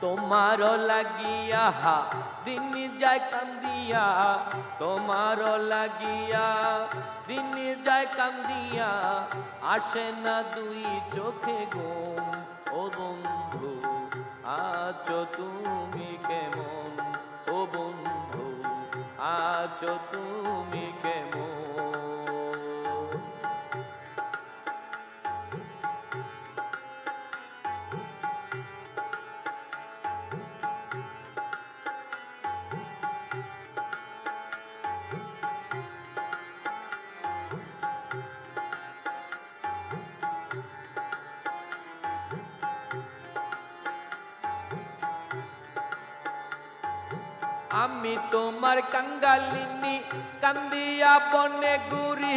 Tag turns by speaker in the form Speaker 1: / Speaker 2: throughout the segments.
Speaker 1: তোমার লাগিয়া হা, দিন যায় কান্দিয়া। তোমার লাগিয়া, দিন যায় কান্দিয়া। আসে না দুই চোখে ঘুম। ও বন্ধু, আছো তুমি কেমন? ও বন্ধু, আছো তুমি কেমন? আমি তোমার কাঙ্গালিনী, কান্দিয়া বনে গুরি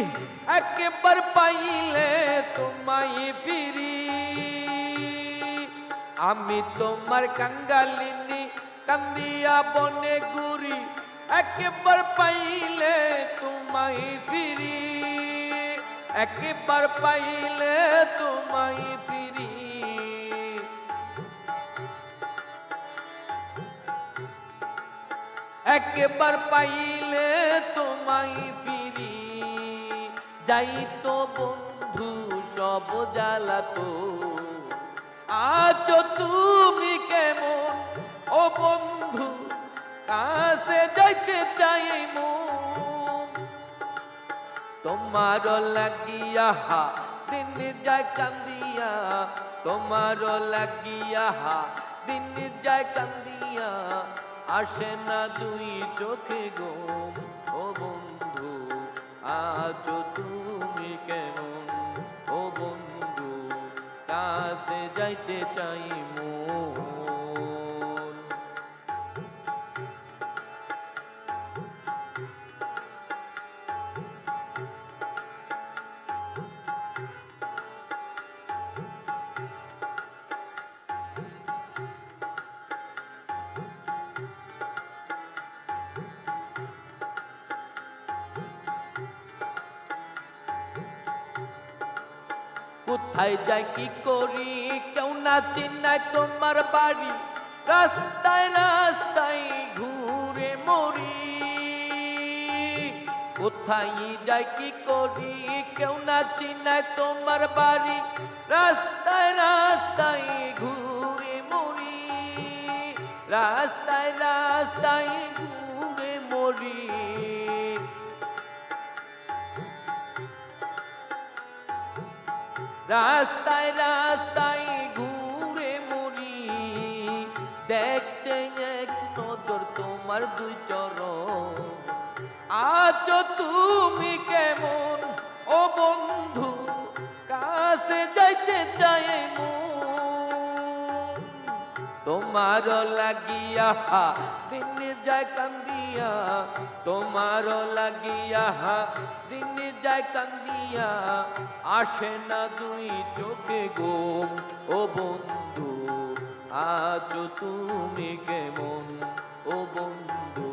Speaker 1: একবার পাইলে তোমায় ফিরি। আমি তোমার কাঙ্গালিনী, কান্দিয়া বনে গুরি একবার পাইলে তোমায় ফিরি। একবার পাইলে তোমায় ফিরি। একবার পাইলে তোমায় ফিরি। যাই তো বন্ধু, সব জ্বালাতো আছো তুমি কেমন? ও বন্ধু, কাছে যাইতে চাই তোমার লাগিয়া হা, দিন যায় কান্দিয়া। তোমার লাগিয়া দিন যায় কান্দিয়া। আসে না দুই চোখে গো। ও বন্ধু আজ তুমি কেমন ও বন্ধু, কাছে যাইতে চাই মন। কোথায় যাই কি করি? কেউ না চিনায় তোমার বাড়ি। রাস্তায় রাস্তায় ঘুরে মরি। কোথায় যাই কি করি? কেউ না চিনায় তোমার বাড়ি। রাস্তায় রাস্তায় ঘুরে মরি। রাস্তায় রাস্তায় ঘুরে মরি। রাস্তায় রাস্তায় ঘুরে মরি। দেখতে এক নজর তোমার দুই চরণ। আছো তুমি কেমন? ও বন্ধু, কাছে যাইতে চাই মন। তোমার লাগিয়া দিন যায় কান্দিয়া, তোমার লাগিয়া হা দিন যায় কান্দিয়া। আসে না দুই চোখে গো ও বন্ধু, আজ তুমি কেমন? ও বন্ধু,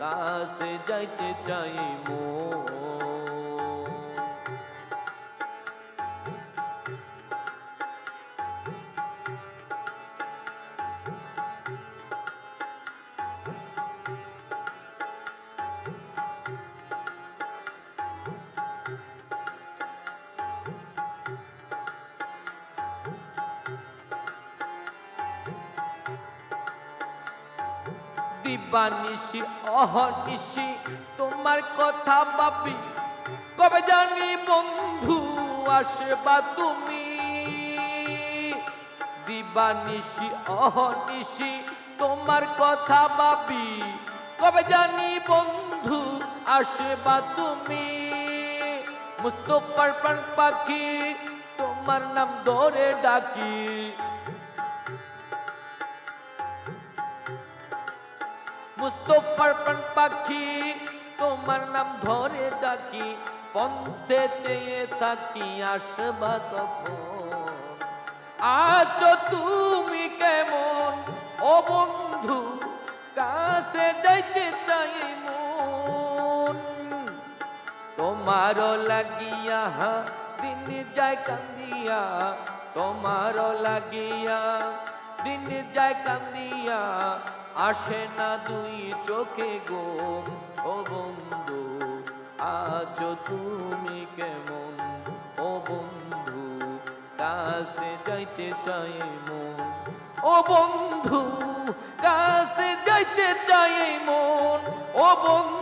Speaker 1: কাছে যাইতে চাই মন। দিবানিশি অহনিশি তোমার কথা ভাবি। কবে জানি বন্ধু আসবা তুমি? দিবানিশি অহনিশি তোমার কথা ভাবি। কবে জানি বন্ধু আসবা তুমি? মুস্তফার পাখি, তোমার নাম ধরে ডাকি। মুস্তফার প্রাণ পাখি, তোমার নাম ধরে ডাকি, পন্থে চেয়ে থাকি, আসবা তখন। আছো তুমি কেমন? ও বন্ধু, কাছে যাইতে চাই মন। তোমার লাগিয়া দিন যায় কান্দিয়া। তোমার লাগিয়া, দিন যায় কান্দিয়া। আসে না দুই চোখে গো। ও বন্ধু আছো তুমি কেমন? ও বন্ধু, কাছে যাইতে চাই মন। ও বন্ধু, কাছে যাইতে চাই মন। ও বন্ধু